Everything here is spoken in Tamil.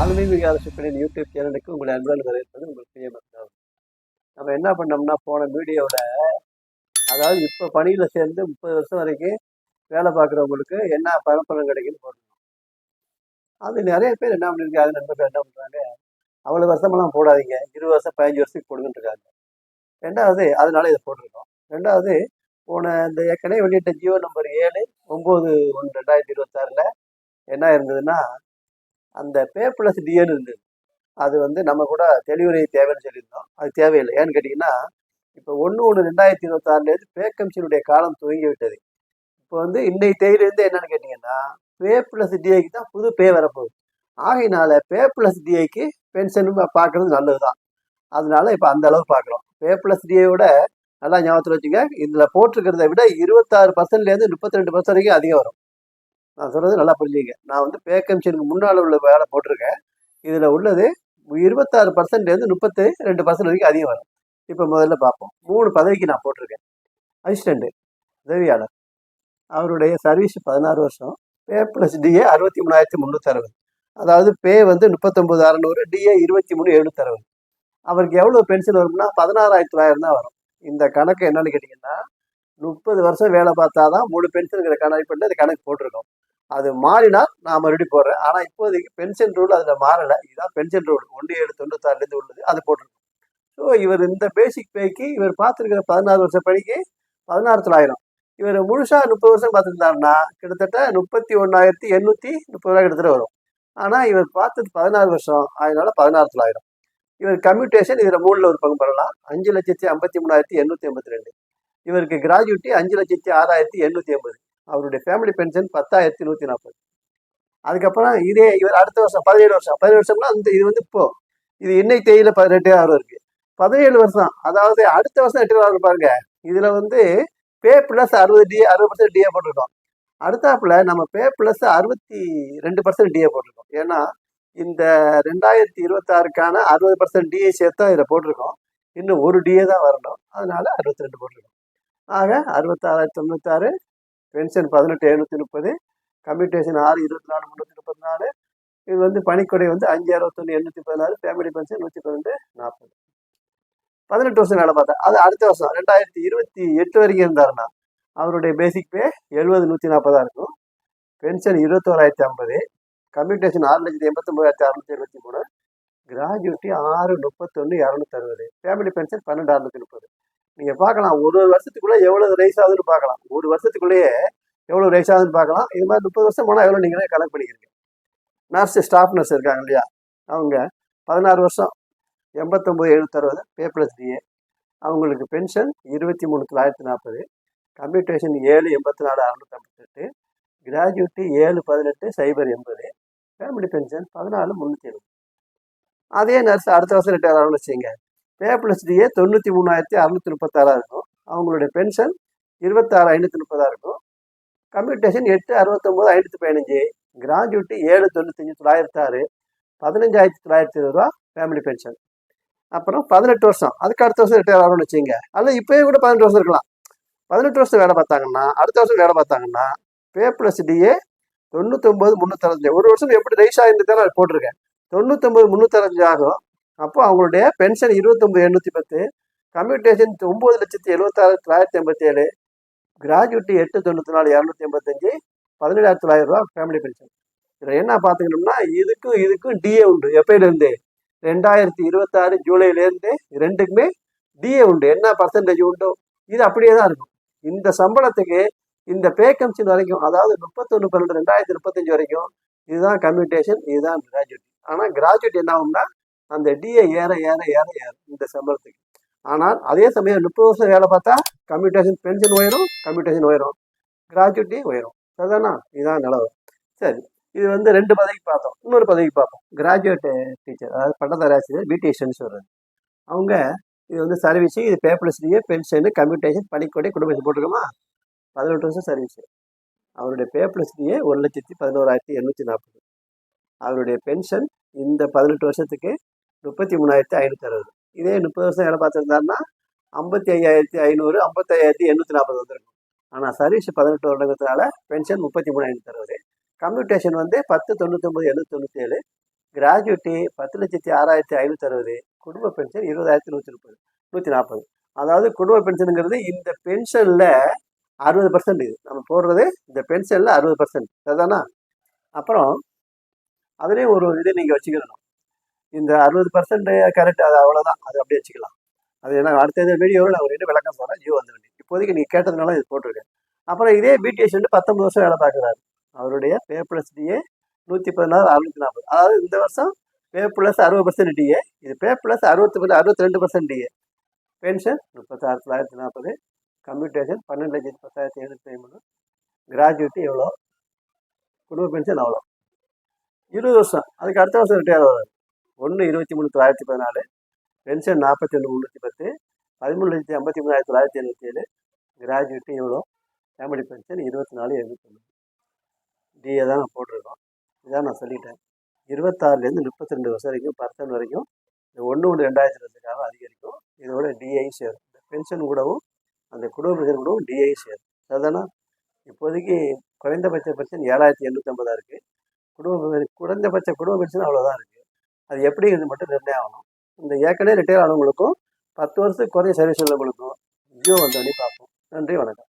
ஆன்மீக அரசுப்படியின் யூடியூப் சேனலுக்கு உங்களை அன்பால் வரவேற்பது உங்களுக்கு பிரியமத்தாகும் நம்ம என்ன பண்ணோம்னா போன வீடியோவில் அதாவது இப்போ பணியில் சேர்ந்து முப்பது வருஷம் வரைக்கும் வேலை பார்க்குறவங்களுக்கு என்ன பரப்பலம் கிடைக்குன்னு போடணும். அது நிறைய பேர் என்ன பண்ணியிருக்காங்க நண்பர்கள் என்ன பண்ணுறாங்க அவ்வளோ வருஷமெல்லாம் போடாதீங்க இருபது வருஷம் பதினஞ்சு வருஷத்துக்கு போடுங்கன்னு இருக்காங்க. ரெண்டாவது அதனால இதை போட்டிருக்கோம். ரெண்டாவது போன இந்த ஏற்கனவே வெளியிட்ட ஜியோ நம்பர் ஏழு ஒம்பது ஒன்று ரெண்டாயிரத்தி இருபத்தாறில் என்ன இருந்ததுன்னா அந்த பே ப்ளஸ் டிஎன் இருந்தது அது வந்து நம்ம கூட தெளிவுரை தேவைன்னு சொல்லியிருந்தோம். அது தேவையில்லை. ஏன்னு கேட்டிங்கன்னா இப்போ ஒன்று ஒன்று ரெண்டாயிரத்தி இருபத்தாறுலேருந்து பே கமிஷனுடைய காலம் துவங்கி விட்டது இப்போ வந்து இன்னைக்கு தேதியிலேருந்து என்னென்னு கேட்டிங்கன்னா பே ப்ளஸ் டிஐக்கு தான் புது பே வரப்போகுது. ஆகையினால பே ப்ளஸ் டிஐக்கு பென்ஷனும் பார்க்குறது நல்லது தான் அதனால இப்போ அந்த அளவு பார்க்குறோம். பே ப்ளஸ் டிஐயோட நல்லா ஞாபகத்தில் வச்சுங்க. இதில் போட்டிருக்கிறத விட இருபத்தாறு பர்சன்ட்லேருந்து முப்பத்தி ரெண்டு பர்சன்ட் வரைக்கும் அதிகம் வரும். நான் சொல்கிறது நல்லா புரிஞ்சுங்க. நான் வந்து பே கமிஷனுக்கு முன்னால் உள்ள வேலை போட்டிருக்கேன். இதில் உள்ளது இருபத்தாறு பர்சன்ட்லேருந்து முப்பத்தி ரெண்டு பர்சன்ட் வரைக்கும் அதிகம் வரும். இப்போ முதல்ல பார்ப்போம். மூணு பதவிக்கு நான் போட்டிருக்கேன். அசிஸ்டண்ட்டு உதவியாளர். அவருடைய சர்வீஸ் பதினாறு வருஷம். பே ப்ளஸ் டிஏ அறுபத்தி மூணாயிரத்தி முந்நூற்றி அறுபது அதாவது பே வந்து முப்பத்தொம்பது அறநூறு டிஏ இருபத்தி மூணு எழுநூற்றி அறுபது அவருக்கு எவ்வளோ பென்ஷன் வரும்னா பதினாறாயிரத்தி தொள்ளாயிரம் தான் வரும். இந்த கணக்கு என்னன்னு கேட்டிங்கன்னா முப்பது வருஷம் வேலை பார்த்தா தான் மூணு பென்ஷனுங்கிற கணக்கு பண்ணி அந்த கணக்கு போட்டிருக்கோம். அது மாறினால் நான் மறுபடியும் போடுறேன். ஆனால் இப்போதைக்கு பென்ஷன் ரூல் அதில் மாறலை. இதுதான் பென்ஷன் ரூல் ஒன்று ஏழு தொண்ணூத்தாறுலேருந்து உள்ளது. அது போட்டிருக்கோம். ஸோ இவர் இந்த பேசிக் பேக்கு இவர் பார்த்துருக்கிற பதினாறு வருஷம் படிக்கு பதினாறு தொள்ளாயிரம் இவர் முழுசாக முப்பது வருஷம் பார்த்துருந்தாருன்னா கிட்டத்தட்ட முப்பத்தி ஒன்றாயிரத்தி எண்ணூற்றி முப்பது ரூபா கிட்டத்தட்ட வரும். ஆனால் இவர் பார்த்தது பதினாறு வருஷம் அதனால பதினாறு தொள்ளாயிரம் இவர் கம்யூட்டேஷன் இதில் மூணில் ஒரு பங்கு பண்ணலாம் அஞ்சு லட்சத்தி ஐம்பத்தி மூணாயிரத்தி எண்ணூற்றி ஐம்பத்தி ரெண்டு. இவருக்கு கிராஜுவிட்டி அஞ்சு லட்சத்தி ஆறாயிரத்தி எண்ணூற்றி ஐம்பது. அவருடைய ஃபேமிலி பென்ஷன் பத்தாயிரத்தி நூற்றி நாற்பது. அதுக்கப்புறம் இதே இவர் அடுத்த வருஷம் பதினேழு வருஷம் பதினேழு வருஷம்னா அந்த இது வந்து இப்போ இது இன்னைக்கு தேதியில பதினெட்டு ஆறு இருக்கு. பதினேழு வருஷம் அதாவது அடுத்த வருஷம் எட்டு ஆறு பாருங்க. இதுல வந்து பே பிளஸ் அறுபது டி அறுபது பர்சன்ட் டிஏ போட்டிருக்கோம். அடுத்தாப்புல நம்ம பே பிளஸ் அறுபத்தி ரெண்டு பர்சன்ட் டிஏ போட்டிருக்கோம். ஏன்னா இந்த ரெண்டாயிரத்தி இருபத்தாறுக்கான அறுபது பர்சன்ட் டிஏ சேர்த்தா இதில் போட்டிருக்கோம். இன்னும் ஒரு டிஏ தான் வரணும். அதனால அறுபத்தி ரெண்டு போட்டிருக்கோம். ஆக அறுபத்தாறாயிரத்தி தொண்ணூத்தாறு பென்ஷன் பதினெட்டு எழுநூற்றி முப்பது கம்யூட்டேஷன் ஆறு இருபத்தி நாலு முந்நூற்றி முப்பத்தி நாலு. இது வந்து பணிக்கொடை வந்து அஞ்சு அறுபத்தொன்று எண்ணூற்றி பதினாறு ஃபேமிலி பென்ஷன் நூற்றி பன்னெண்டு நாற்பது. பதினெட்டு வருஷம் வேலை பார்த்தேன். அது அடுத்த வருஷம் ரெண்டாயிரத்தி இருபத்தி எட்டு வரைக்கும் இருந்தாருன்னா அவருடைய பேசிக் பே எழுபது நூற்றி நாற்பதாக இருக்கும். பென்ஷன் இருபத்தோராயிரத்தி ஐம்பது கம்யூட்டேஷன் ஆறு லட்சத்தி எண்பத்தி ஒன்பதாயிரத்தி அறுநூத்தி எழுபத்தி மூணு கிராஜுவிட்டி ஆறு முப்பத்தொன்று இரநூத்தி அறுபது. ஃபேமிலி பென்ஷன் பன்னெண்டு அறுநூத்தி முப்பது. நீங்கள் பார்க்கலாம். ஒரு ஒரு வருஷத்துக்குள்ளே எவ்வளோ ரைஸ் ஆகுதுன்னு பார்க்கலாம். ஒரு வருஷத்துக்குள்ளேயே எவ்வளோ ரைஸ் ஆகுதுன்னு பார்க்கலாம். இது மாதிரி முப்பது வருஷம் போனால் எவ்வளோ நீங்களே கணக்கு பண்ணிக்கிறீங்க. நர்ஸ் ஸ்டாஃப் நர்ஸ் இருக்காங்க இல்லையா? அவங்க பதினாறு வருஷம் எண்பத்தொம்போது எழுநூத்தறுபது பே ப்ளஸ் டிஏ அவங்களுக்கு பென்ஷன் இருபத்தி மூணு தொள்ளாயிரத்தி நாற்பது. கம்ப்யூட்டேஷன் ஏழு எண்பத்தி நாலு அறுநூத்தி ஐம்பத்தெட்டு கிராஜுவிட்டி ஏழு பதினெட்டு சைபர் எண்பது. ஃபேமிலி பென்ஷன் பதினாலு முந்நூற்றி எழுபது. அதே நர்ஸ் அடுத்த வருஷம் ரிட்டையர் ஆகணும்னு வச்சுங்க பே ப்ளஸ் டிஏ தொண்ணூற்றி மூணாயிரத்தி அறநூற்றி முப்பத்தாறாக இருக்கும். அவங்களுடைய பென்ஷன் இருபத்தாறு ஐநூற்றி முப்பதாக இருக்கும். கம்யூட்டேஷன் எட்டு அறுபத்தொம்போது ஐநூற்றி பதினஞ்சு. கிராஜுவேட்டு ஏழு தொண்ணூத்தஞ்சு தொள்ளாயிரத்தி ஆறு. பதினஞ்சாயிரத்தி தொள்ளாயிரத்தி இருபது ரூபா ஃபேமிலி பென்ஷன் அப்புறம் பதினெட்டு வருஷம். அதுக்கு அடுத்த வருஷம் ரிட்டையர் ஆகணும்னு வச்சுங்க அல்ல இப்போயே கூட பதினெட்டு வருஷம் இருக்கலாம். பதினெட்டு வருஷம் வேலை பார்த்தாங்கன்னா அடுத்த வருஷம் வேலை பார்த்தாங்கன்னா பே ப்ளஸ் டிஏ தொண்ணூத்தொம்பது முந்நூற்றஞ்சு ஒரு வருஷம் எப்படி ரைஸ் ஆகிருந்ததால அது போட்டிருக்கேன். தொண்ணூத்தொம்பது முந்நூற்றஞ்சு ஆகும். அப்போ அவங்களுடைய பென்ஷன் இருபத்தொம்பது எண்ணூற்றி பத்து கம்யூட்டேஷன் ஒம்பது லட்சத்தி எழுபத்தாறு தொள்ளாயிரத்தி எண்பத்தி ஏழு கிராஜுவேட்டி எட்டு தொண்ணூற்றி நாலு இரநூத்தி எண்பத்தஞ்சு பதினேழாயிரத்தி தொள்ளாயிரம் ரூபா ஃபேமிலி பென்ஷன் இதில் என்ன பார்த்துக்கணும்னா இதுக்கும் இதுக்கும் டிஏ உண்டு. எப்பையிலேருந்து ரெண்டாயிரத்தி இருபத்தாறு ஜூலைலேருந்து ரெண்டுக்குமே டிஏ உண்டு. என்ன பர்சன்டேஜ் உண்டோ? இது அப்படியே தான் இருக்கும். இந்த சம்பளத்துக்கு இந்த பே கமிஷன் வரைக்கும் அதாவது முப்பத்தொன்று பன்னெண்டு ரெண்டாயிரத்தி முப்பத்தஞ்சு வரைக்கும் இதுதான் கம்யூட்டேஷன் இதுதான் கிராஜுவேட் ஆனால் கிராஜுவேட் என்ன ஆகும்னா அந்த டிஏ ஏற ஏற ஏற ஏறும் இந்த சம்பளத்துக்கு. ஆனால் அதே சமயம் முப்பது வருஷம் வேலை பார்த்தா கம்யூட்டேஷன் பென்ஷன் உயரும் கம்யூட்டேஷன் உயரும். கிராஜுவிட்டி உயரும். சரிதானா? இதுதான் நிலவு. சரி இது வந்து ரெண்டு பதவிக்கு பார்த்தோம். இன்னொரு பதவிக்கு பார்ப்போம். கிராஜுவேட் டீச்சர் அதாவது பட்டதாரி ஆசிரியர் பிடிஎஸ்ன்னு அவங்க இது வந்து சர்வீஸு இது பேப்பர்ஸ்லேயே பென்ஷனு கம்யூட்டேஷன் பணிக்கொடை குடும்பம் போட்டிருக்கோமா? பதினெட்டு வருஷம் சர்வீஸு அவருடைய பேப்பர்ஸ்லேயே ஒரு லட்சத்தி பதினோராயிரத்தி எண்ணூற்றி நாற்பது. அவருடைய பென்ஷன் இந்த பதினெட்டு வருஷத்துக்கு முப்பத்தி மூணாயிரத்தி ஐநூற்றி அறுபது. இதே முப்பது வருஷம் வேலை பார்த்துருந்தாருன்னா ஐம்பத்தி ஐயாயிரத்தி ஐநூறு ஐம்பத்தையாயிரத்தி எண்ணூற்றி நாற்பது வந்திருக்கும். ஆனால் சர்வீஸ் பதினெட்டு வருடங்கிறதுனால பென்ஷன் முப்பத்தி மூணு ஐநூற்றி அறுபது. கம்யூட்டேஷன் வந்து பத்து தொண்ணூத்தொம்பது எழுநூத்தி தொண்ணூற்றி ஏழு கிராஜுவேட்டி பத்து லட்சத்தி ஆறாயிரத்தி ஐநூற்றி அறுபது. குடும்ப பென்ஷன் இருபதாயிரத்தி நூற்றி முப்பது நூற்றி நாற்பது. அதாவது குடும்ப பென்ஷனுங்கிறது இந்த பென்ஷனில் அறுபது பர்சன்ட் இது. நம்ம போடுறது இந்த பென்ஷனில் அறுபது பர்சன்ட் அதுதானா அப்புறம் அதுலேயும் ஒரு இது நீங்கள் வச்சுக்கணும். இந்த அறுபது பர்சன்ட் கரெக்ட் அது அவ்வளோதான் அது அப்படியே வச்சுக்கலாம். அது என்ன அடுத்த வீடியோவில் நான் ஒரு விளக்கம் சொல்கிறேன் ஜியோ வந்து வேண்டி. இப்போதைக்கு நீங்கள் கேட்டதுனால இது போட்டிருக்கேன். அப்புறம் இதே பிடிஎஸ் வந்து பத்தொம்பது வருஷம் வேலை பார்க்குறாரு. அவருடைய பே ப்ளஸ் டிஏ நூற்றி பதினாறு அறுநூத்தி நாற்பது. அதாவது இந்த வருஷம் பே ப்ளஸ் அறுபது பர்சன்ட் டிஏ இது பே ப்ளஸ் அறுபத்தி அறுபத்தி ரெண்டு பர்சன்ட் டிஏ பென்ஷன் முப்பத்தாறு தொள்ளாயிரத்தி நாற்பது. கம்யூட்டேஷன் பன்னெண்டு லட்சத்தி பத்தாயிரத்தி எழுநூற்றி ஐம்பது. கிராஜுவிட்டி எவ்வளோ? குடும்ப பென்ஷன் அவ்வளோ. இருபது வருஷம். அதுக்கு அடுத்த வருஷம் ரிட்டையர் ஆகுது ஒன்று இருபத்தி மூணு தொள்ளாயிரத்தி பதினாலு பென்ஷன் நாற்பத்தி ஒன்று முந்நூற்றி பத்து பதிமூணு லட்சத்தி ஐம்பத்தி மூணாயிரத்தி தொள்ளாயிரத்தி எழுபத்தி ஏழு கிராஜுவேட்டு இவ்வளோ ஃபேமிலி பென்ஷன் இருபத்தி நாலு எழுபத்தொன்று டிஏ தான் நான் போட்டிருக்கோம். இதான் நான் சொல்லிட்டேன். இருபத்தாறுலேருந்து முப்பத்தி ரெண்டு வருஷம் வரைக்கும் பர்சன்ட் வரைக்கும் இந்த ஒன்று ஒன்று ரெண்டாயிரத்தி ரெண்டுக்காக அதிகரிக்கும். இதோட டிஐ சேரும் இந்த பென்ஷன் கூடவும் அந்த குடும்ப பென்ஷன் கூடவும் டிஐ சேரும் அதுதானா இப்போதைக்கு குறைந்தபட்ச பென்ஷன் ஏழாயிரத்தி எண்ணூற்றம்பதாக இருக்குது குடும்ப குறைந்தபட்ச குடும்ப பென்ஷன் அவ்வளோதான் இருக்குது அது எப்படிங்கிறது மட்டும் நிர்ணயம் ஆகணும் இந்த ஏற்கனவே ரிட்டையர் ஆனவங்களுக்கும் பத்து வருஷத்துக்கு குறைய சர்வீஸ் உள்ளவங்களுக்கும் ஜியோ வந்தோடனே பார்ப்போம். நன்றி வணக்கம்.